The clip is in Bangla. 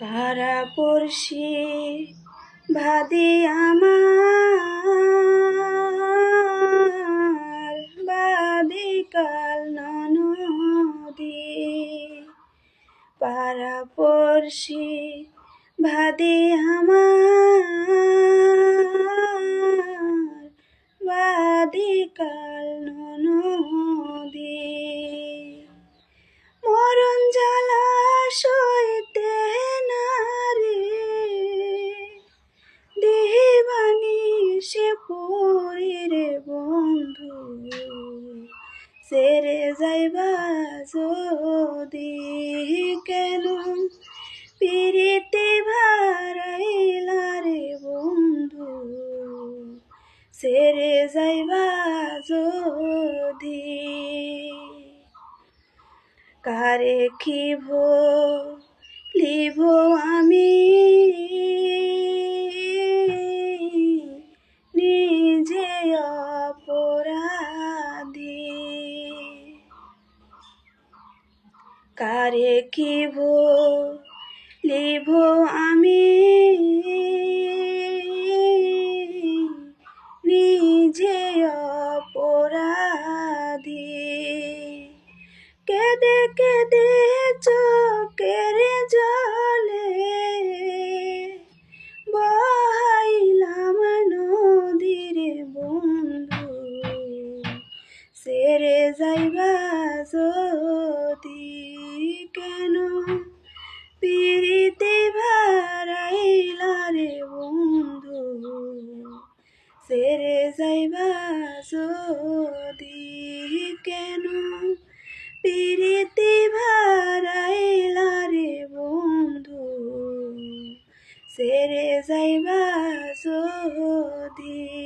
পাড়া পড়শি ভাদি আমার বাদি কাল ননদি। পাড়া পড়শি ভাদি আমার বাদি কাল সেরে যাইবা যদি কেন পিরিতে ভারাইলা রে বন্ধু। সেরে যাইবা যদি কারে খিভ কারে খিভ লিভ আমি? নিজে অপরাধী। কেঁদে কেঁদে চোখের জলে বহাইলাম নদীরে বন্ধু। সেরে যাইবা যদি কেন? পিরিতে ভারাইলা রে বন্ধু, সেরে যাইবা যদি কেন? পিরিতি ভারাইলা রে বন্ধু, সেরে যাইবা যদি